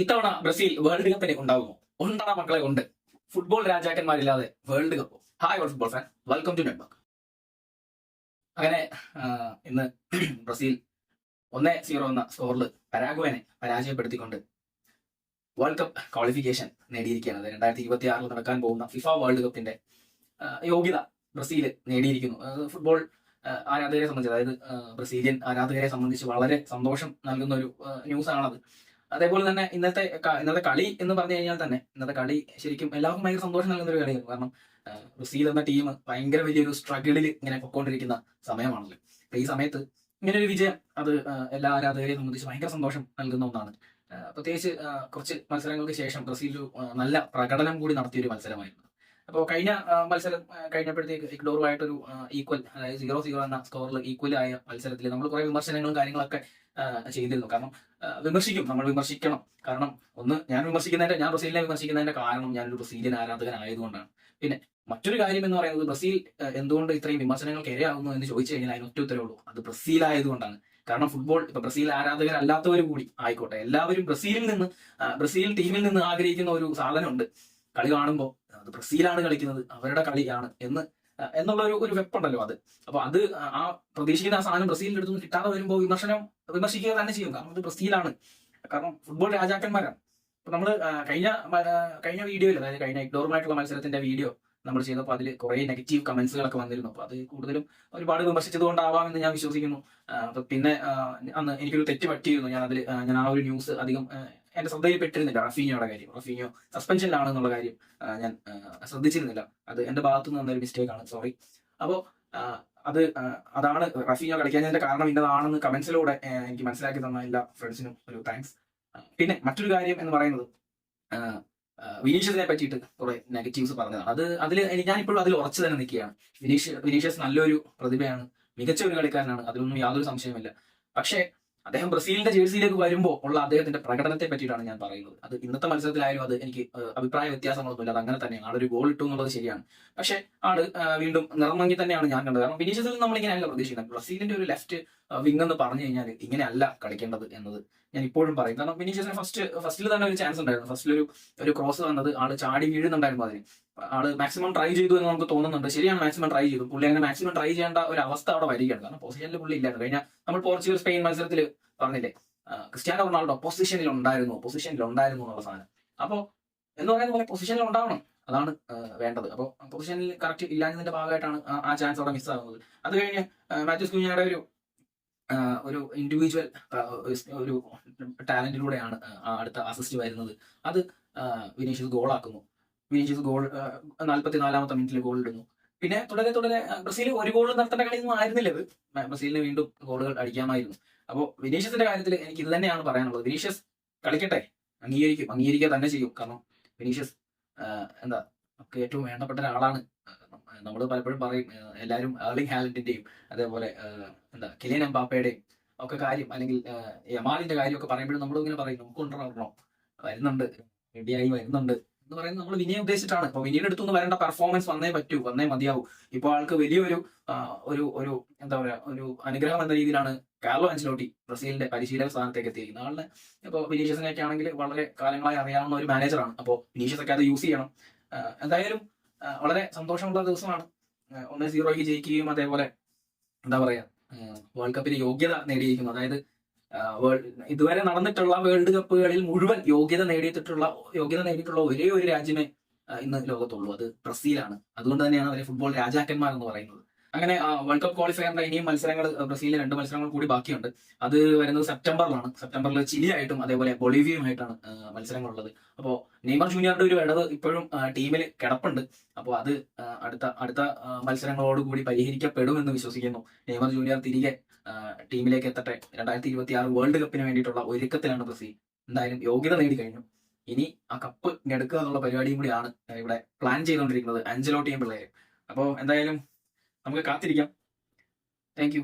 ഇത്തവണ Brazil world കപ്പിന് ഉണ്ടാകുമോ ഉണ്ടാ മക്കളെ ഉണ്ട് football രാജാക്കന്മാരില്ലാതെ world cup. Hi all football fan welcome to network അങ്ങനെ ഇന്ന് ബ്രസീൽ ഒന്നേ സീറോ എന്ന സ്കോറിൽ പരാഗ്വേനെ പരാജയപ്പെടുത്തിക്കൊണ്ട് വേൾഡ് കപ്പ് ക്വാളിഫിക്കേഷൻ നേടിയിരിക്കുകയാണ്. രണ്ടായിരത്തി ഇരുപത്തി ആറിൽ നടക്കാൻ പോകുന്ന ഫിഫ വേൾഡ് കപ്പിന്റെ യോഗ്യത ബ്രസീൽ നേടിയിരിക്കുന്നു. ഫുട്ബോൾ ആരാധകരെ സംബന്ധിച്ച് അതായത് ബ്രസീലിയൻ ആരാധകരെ സംബന്ധിച്ച് വളരെ സന്തോഷം നൽകുന്ന ഒരു ന്യൂസ് ആണത്. അതേപോലെ തന്നെ ഇന്നത്തെ ഇന്നത്തെ കളി എന്ന് പറഞ്ഞു കഴിഞ്ഞാൽ തന്നെ ഇന്നത്തെ കളി ശരിക്കും എല്ലാവർക്കും ഭയങ്കര സന്തോഷം നൽകുന്ന ഒരു കളിയായിരുന്നു. കാരണം ബ്രസീൽ എന്ന ടീം ഭയങ്കര വലിയൊരു സ്ട്രഗിളിൽ ഇങ്ങനെ പൊക്കോണ്ടിരിക്കുന്ന സമയമാണല്ലോ. അപ്പൊ ഈ സമയത്ത് ഇങ്ങനെ ഒരു വിജയം അത് എല്ലാ ആരാധകരെയും സംബന്ധിച്ച് ഭയങ്കര സന്തോഷം നൽകുന്ന ഒന്നാണ്. പ്രത്യേകിച്ച് കുറച്ച് മത്സരങ്ങൾക്ക് ശേഷം ബ്രസീൽ നല്ല പ്രകടനം കൂടി നടത്തിയ ഒരു മത്സരമായിരുന്നു. അപ്പോൾ കഴിഞ്ഞ മത്സരം കഴിഞ്ഞപ്പോഴത്തേക്ക് ഇഗ്ഡോറുമായിട്ടൊരു ഈക്വൽ അതായത് സീറോ സീറോ എന്ന സ്കോറിൽ ഈക്വൽ ആയ മത്സരത്തിൽ നമ്മൾ കുറെ വിമർശനങ്ങളും കാര്യങ്ങളൊക്കെ ചെയ്തിരുന്നു. കാരണം വിമർശിക്കും. നമ്മൾ വിമർശിക്കണം. കാരണം ഒന്ന് ഞാൻ വിമർശിക്കുന്നതിന്റെ ഞാൻ ബ്രസീലിനെ വിമർശിക്കുന്നതിന്റെ കാരണം ഞാനൊരു ബ്രസീലിയൻ ആരാധകനായതുകൊണ്ടാണ്. പിന്നെ മറ്റൊരു കാര്യം എന്ന് പറയുന്നത് ബ്രസീൽ എന്തുകൊണ്ട് ഇത്രയും വിമർശനങ്ങൾക്ക് ഇരയാകുന്നു എന്ന് ചോദിച്ചു കഴിഞ്ഞാൽ അതിന് ഒറ്റ ഉത്തരവേ ഉള്ളൂ. അത് ബ്രസീൽ ആയതുകൊണ്ടാണ് കാരണം ഫുട്ബോൾ ഇപ്പൊ ബ്രസീൽ ആരാധകരല്ലാത്തവരും കൂടി ആയിക്കോട്ടെ. എല്ലാവരും ബ്രസീലിൽ നിന്ന് ബ്രസീൽ ടീമിൽ നിന്ന് ആഗ്രഹിക്കുന്ന ഒരു സാധനമുണ്ട്. കളി കാണുമ്പോൾ അത് ബ്രസീലാണ് കളിക്കുന്നത് അവരുടെ കളിയാണ് എന്ന് എന്നുള്ള ഒരു ഒരു വെപ്പുണ്ടല്ലോ അത്. അപ്പൊ അത് ആ പ്രതീക്ഷിക്കുന്ന ആ സാധനം ബ്രസീലിന്റെ നിന്ന് കിട്ടാതെ വരുമ്പോൾ വിമർശനം വിമർശിക്കുക തന്നെ ചെയ്യും. കാരണം അത് ബ്രസീലാണ്. കാരണം ഫുട്ബോൾ രാജാക്കന്മാരാണ്. അപ്പൊ നമ്മൾ കഴിഞ്ഞ കഴിഞ്ഞ വീഡിയോയിൽ അതായത് കഴിഞ്ഞ ഇഗ്ഡോറുമായിട്ടുള്ള മത്സരത്തിന്റെ വീഡിയോ നമ്മൾ ചെയ്തപ്പോൾ അതിൽ കുറെ നെഗറ്റീവ് കമന്റ്സുകളൊക്കെ വന്നിരുന്നു. അപ്പൊ അത് കൂടുതലും ഒരുപാട് വിമർശിച്ചത് കൊണ്ടാവാം എന്ന് ഞാൻ വിശ്വസിക്കുന്നു. പിന്നെ അന്ന് എനിക്കൊരു തെറ്റ് പറ്റിയിരുന്നു. ഞാൻ അതിൽ ഞാൻ ആ ഒരു ന്യൂസ് അധികം എന്റെ ശ്രദ്ധയിൽ പെട്ടിരുന്നില്ല റഫീനോയുടെ കാര്യം. റഫീനോ സസ്പെൻഷനിലാണെന്നുള്ള കാര്യം ഞാൻ ശ്രദ്ധിച്ചിരുന്നില്ല. അത് എന്റെ ഭാഗത്തു നിന്ന് വന്നൊരു മിസ്റ്റേക്ക് ആണ്. സോറി അപ്പോൾ അത് അതാണ് റഫീനോ കളിക്കാഞ്ഞതിന്റെ കാരണം ഇന്നതാണെന്ന് കമന്റ്സിലൂടെ എനിക്ക് മനസ്സിലാക്കി തന്ന എല്ലാ ഫ്രണ്ട്സിനും ഒരു താങ്ക്സ് പിന്നെ മറ്റൊരു കാര്യം എന്ന് പറയുന്നത് വിനീഷ്യസിനെ പറ്റിയിട്ട് കുറെ നെഗറ്റീവ്സ് പറഞ്ഞതാണ്. അത് അതിൽ ഞാൻ ഇപ്പോഴും അതിൽ ഉറച്ചു തന്നെ നിൽക്കുകയാണ്. വിനീഷ് വിനീഷ്യസ് നല്ലൊരു പ്രതിഭയാണ് മികച്ച ഒരു കളിക്കാരനാണ് അതിലൊന്നും യാതൊരു സംശയമില്ല പക്ഷേ അദ്ദേഹം ബ്രസീലിന്റെ ജേഴ്സിയിലേക്ക് വരുമ്പോൾ ഉള്ള അദ്ദേഹത്തിന്റെ പ്രകടനത്തെ പറ്റിയിട്ടാണ് ഞാൻ പറയുന്നത്. അത് ഇന്നത്തെ മത്സരത്തിലായാലും അത് എനിക്ക് അഭിപ്രായ വ്യത്യാസങ്ങളൊന്നുമില്ല അത് അങ്ങനെ തന്നെയാണ്. ആളൊരു ഗോൾ ഇട്ടു എന്നുള്ളത് ശരിയാണ്. പക്ഷെ ആൾ വീണ്ടും നിറമങ്ങി തന്നെയാണ് ഞാൻ കണ്ടത്. കാരണം വിനീഷ്യസിൽ നമ്മൾ ഇങ്ങനെയല്ല പ്രതീക്ഷിക്കുന്നത്. ബ്രസീലിന്റെ ഒരു ലെഫ്റ്റ് വിങ് എന്ന് പറഞ്ഞു കഴിഞ്ഞാൽ ഇങ്ങനെയല്ല കളിക്കേണ്ടത് എന്നത് ഞാൻ ഇപ്പോഴും പറയും. കാരണം വിനീഷ്യസിന് ഫസ്റ്റ് ഫസ്റ്റിൽ തന്നെ ഒരു ചാൻസ് ഉണ്ടായിരുന്നു. ഫസ്റ്റിൽ ഒരു ഒരു ക്രോസ് വന്നത് ആൾ ചാടി വീഴുന്നുണ്ടായിരുന്നു അതിന്. ആൾ മാക്സിമം ട്രൈ ചെയ്തു എന്ന് നമുക്ക് തോന്നുന്നുണ്ട്. ശരിയാണ് മാക്സിമം ട്രൈ ചെയ്തു. പുള്ളി അങ്ങനെ മാക്സിമം ട്രൈ ചെയ്യേണ്ട ഒരു അവസ്ഥ അവിടെ വരികയാണ്. കാരണം പൊസിഷനിൽ പുള്ളി ഇല്ലായിരുന്നു. കഴിഞ്ഞാൽ നമ്മൾ പോർച്ചുഗൽ സ്പെയിൻ മത്സരത്തിൽ പറഞ്ഞില്ലേ ക്രിസ്ത്യാനോ റൊണാൾഡോ പൊസിഷനിൽ ഉണ്ടായിരുന്നു പൊസിഷനിൽ ഉണ്ടായിരുന്നു എന്നുള്ള സാധനം. അപ്പോ എന്ന് പറയുന്ന പോലെ പൊസിഷനിൽ ഉണ്ടാവണം. അതാണ് വേണ്ടത്. അപ്പോൾ പൊസിഷനിൽ കറക്റ്റ് ഇല്ലാഞ്ഞതിന്റെ ഭാഗമായിട്ടാണ് ആ- ചാൻസ് അവിടെ മിസ്സാകുന്നത് അത് കഴിഞ്ഞ് മാത്യൂസ് കുഞ്ഞാടെ ഒരു ഒരു ഇൻഡിവിജ്വൽ ഒരു ടാലന്റിലൂടെയാണ് അടുത്ത അസിസ്റ്റ് വരുന്നത്. അത് വിനീഷ്യസ് ഗോളാക്കുന്നു. വിനീഷ്യസ് ഗോൾ നാൽപ്പത്തി നാലാമത്തെ മിനിറ്റിൽ ഗോൾ ഇടുന്നു പിന്നെ തുടരെ തുടരെ ബ്രസീൽ ഒരു ഗോൾ നടത്തേണ്ട കളിയൊന്നും ആയിരുന്നില്ല ഇത്. ബ്രസീലിന് വീണ്ടും ഗോളുകൾ അടിക്കാമായിരുന്നു. അപ്പോൾ വിനീഷ്യസിന്റെ കാര്യത്തിൽ എനിക്ക് ഇത് തന്നെയാണ് പറയാനുള്ളത്. വിനീഷ്യസ് കളിക്കട്ടെ. അംഗീകരിക്കും. അംഗീകരിക്കുക തന്നെ ചെയ്യും. കാരണം വിനീഷ്യസ് എന്താ നമുക്ക് ഏറ്റവും വേണ്ടപ്പെട്ട ഒരാളാണ്. നമ്മൾ പലപ്പോഴും പറയും എല്ലാവരും ഏർലിംഗ് ഹാലൻഡിന്റെയും അതേപോലെ എന്താ കിലിയൻ എംബാപ്പയുടെയും ഒക്കെ കാര്യം അല്ലെങ്കിൽ യമാലിന്റെ കാര്യമൊക്കെ പറയുമ്പോഴും നമ്മൾ ഇങ്ങനെ പറയും നമുക്ക് കൊണ്ടുവരണം വരുന്നുണ്ട് റെഡിയായി വരുന്നുണ്ട് എന്ന് പറയുന്നത് നമ്മൾ വിനിയെ ഉദ്ദേശിച്ചിട്ടാണ്. ഇപ്പൊ വിനിയുടെ അടുത്തൊന്നും വരേണ്ട പെർഫോമൻസ് വന്നേ പറ്റൂ വന്നേ മതിയാവും. ഇപ്പൊ ആൾക്ക് വലിയൊരു ഒരു ഒരു എന്താ പറയാ ഒരു അനുഗ്രഹം എന്ന രീതിയിലാണ് കാർലോ അഞ്ചലോട്ടി ബ്രസീലിന്റെ പരിശീലക സ്ഥാനത്തേക്ക് എത്തിയിരിക്കുന്നത്. ആളിനെ ഇപ്പോൾ വിനീഷ്യസിനെയൊക്കെ ആണെങ്കിൽ വളരെ കാലങ്ങളായി അറിയാവുന്ന ഒരു മാനേജറാണ് അപ്പോൾ വിനീഷ്യസ് ഒക്കെ അത് യൂസ് ചെയ്യണം. എന്തായാലും വളരെ സന്തോഷമുള്ള ദിവസമാണ്. ഒന്ന് സീറോയ്ക്ക് ജയിക്കുകയും അതേപോലെ എന്താ പറയാ വേൾഡ് കപ്പിന് യോഗ്യത നേടിയിരിക്കുന്നു. അതായത് ഇതുവരെ നടന്നിട്ടുള്ള വേൾഡ് കപ്പുകളിൽ മുഴുവൻ യോഗ്യത നേടിയിട്ടുള്ള യോഗ്യത നേടിയിട്ടുള്ള ഒരേ ഒരു രാജ്യമേ ഇന്ന് ലോകത്തുള്ളൂ. അത് ബ്രസീലാണ്. അതുകൊണ്ട് തന്നെയാണ് അവരെ ഫുട്ബോൾ രാജാക്കന്മാർ എന്ന് പറയുന്നത്. അങ്ങനെ വേൾഡ് കപ്പ് ക്വാളിഫയറിന്റെ ഇനിയും മത്സരങ്ങൾ ബ്രസീലിലെ രണ്ട് മത്സരങ്ങൾ കൂടി ബാക്കിയുണ്ട്. അത് വരുന്നത് സെപ്റ്റംബറിലാണ്. സെപ്റ്റംബറിൽ ചിലിയായിട്ടും അതേപോലെ ബൊളീവിയയുമായിട്ടാണ് ആ, മത്സരങ്ങളുള്ളത്. അപ്പോ നെയ്മർ ജൂനിയറുടെ ഒരു ഇടവ് ഇപ്പോഴും ടീമിൽ കിടപ്പുണ്ട്. അപ്പോൾ അത് അടുത്ത അടുത്ത അടുത്ത കൂടി പരിഹരിക്കപ്പെടുമെന്ന് വിശ്വസിക്കുന്നു. നെയ്മർ ജൂനിയർ തിരികെ ടീമിലേക്ക് എത്തട്ടെ. രണ്ടായിരത്തി ഇരുപത്തി ആറ് വേൾഡ് കപ്പിന് വേണ്ടിയിട്ടുള്ള ഒരുക്കത്തിലാണ് ബ്രസീൽ. എന്തായാലും യോഗ്യത നേടി കഴിഞ്ഞു ഇനി ആ കപ്പ് എടുക്കുക എന്നുള്ള പരിപാടിയും കൂടിയാണ് ഇവിടെ പ്ലാൻ ചെയ്തുകൊണ്ടിരിക്കുന്നത് അഞ്ചലോട്ടിയും പിള്ളേര്. അപ്പോൾ എന്തായാലും നമുക്ക് കാത്തിരിക്കാം. താങ്ക്